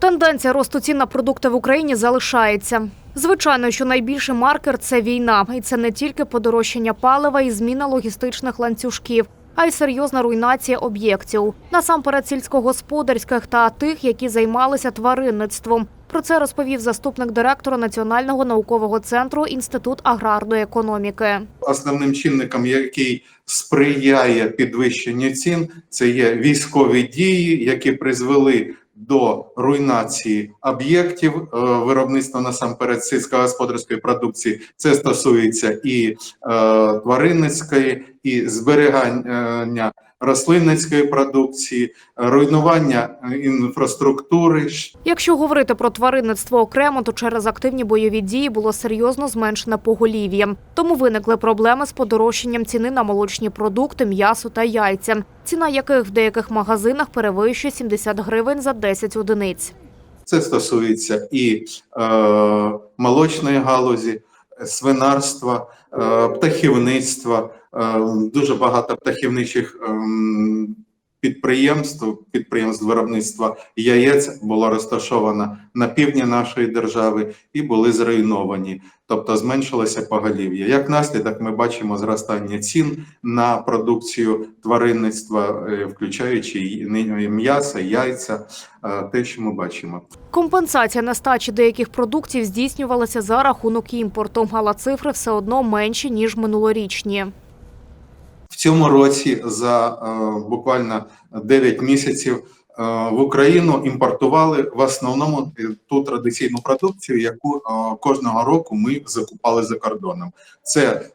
Тенденція росту цін на продукти в Україні залишається. Звичайно, що найбільший маркер це війна, і це не тільки подорожчання палива і зміна логістичних ланцюжків, а й серйозна руйнація об'єктів, насамперед сільськогосподарських та тих, які займалися тваринництвом. Про це розповів заступник директора Національного наукового центру Інститут аграрної економіки. Основним чинником, який сприяє підвищенню цін, це є військові дії, які призвели до руйнації об'єктів е, виробництва насамперед сільськогосподарської продукції. Це стосується і е, тваринницької, і зберігання рослинницької продукції, руйнування е, інфраструктури, Якщо говорити про тваринництво окремо, то через активні бойові дії було серйозно зменшене поголів'я. Тому виникли проблеми з подорожчанням ціни на молочні продукти, м'ясо та яйця, ціна яких в деяких магазинах перевищує 70 гривень за 10 одиниць. Це стосується і е, молочної галузі, свинарства, е, птахівництва. Е, дуже багато птахівничих ем, підприємств, підприємств виробництва яєць було розташовано на півдні нашої держави і були зруйновані, тобто зменшилося поголів'я. Як наслідок, ми бачимо зростання цін на продукцію тваринництва, е, включаючи м'ясо, яйця, е, те, що ми бачимо. Компенсація нестачі деяких продуктів здійснювалася за рахунок імпорту, але цифри все одно менші ніж минулорічні. Цьому році за е, буквально 9 місяців е, в Україну імпортували в основному е, ту традиційну продукцію, яку кожного року ми закупали за кордоном. Це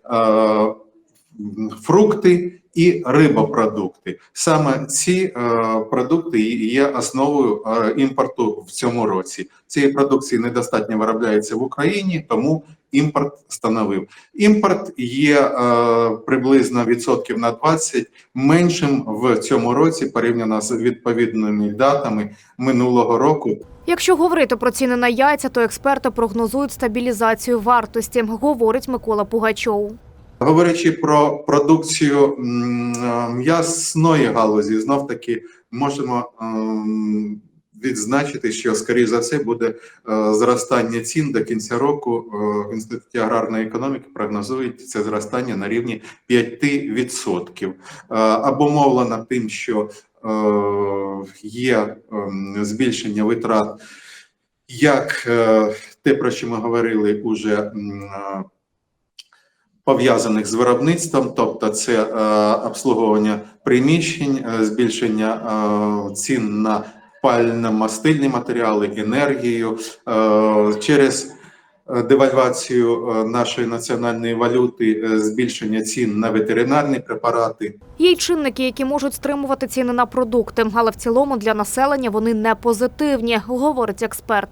фрукти і рибопродукти. Саме ці е, продукти є основою е, імпорту в цьому році. Цієї продукції недостатньо виробляється в Україні, тому імпорт становив. Імпорт є е, приблизно відсотків на 20 меншим в цьому році порівняно з відповідними датами минулого року. Якщо говорити про ціни на яйця, то експерти прогнозують стабілізацію вартості, говорить Микола Пугачов. Говорячи про продукцію е, м'ясної галузі, знов таки можемо ем, відзначити, що скоріш за все буде е, зростання цін до кінця року. Е, В інституті аграрної економіки прогнозують це зростання на рівні 5%. Е, Обумовлено тим, що е, є ем, збільшення витрат, як те, про що ми говорили, уже пов'язаних з виробництвом, тобто це обслуговування приміщень, збільшення цін на пально-мастильні матеріали, енергію е, через е, девальвацію е, нашої національної валюти, збільшення цін на ветеринарні препарати. Є й чинники, які можуть стримувати ціни на продукти, але в цілому для населення вони не позитивні, говорить експерт.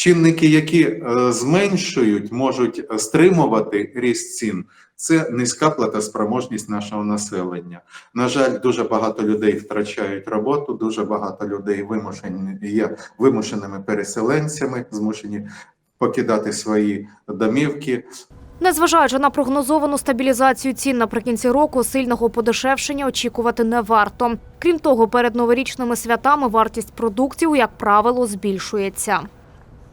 Чинники, які е, зменшують, можуть е, стримувати ріст цін. Це низька платоспроможність нашого населення. На жаль, дуже багато людей втрачають роботу, дуже багато людей вимушені є вимушеними переселенцями, змушені покидати свої домівки. Незважаючи на прогнозовану стабілізацію цін наприкінці року, сильного подешевшення очікувати не варто. Крім того, перед новорічними святами вартість продуктів, як правило, збільшується.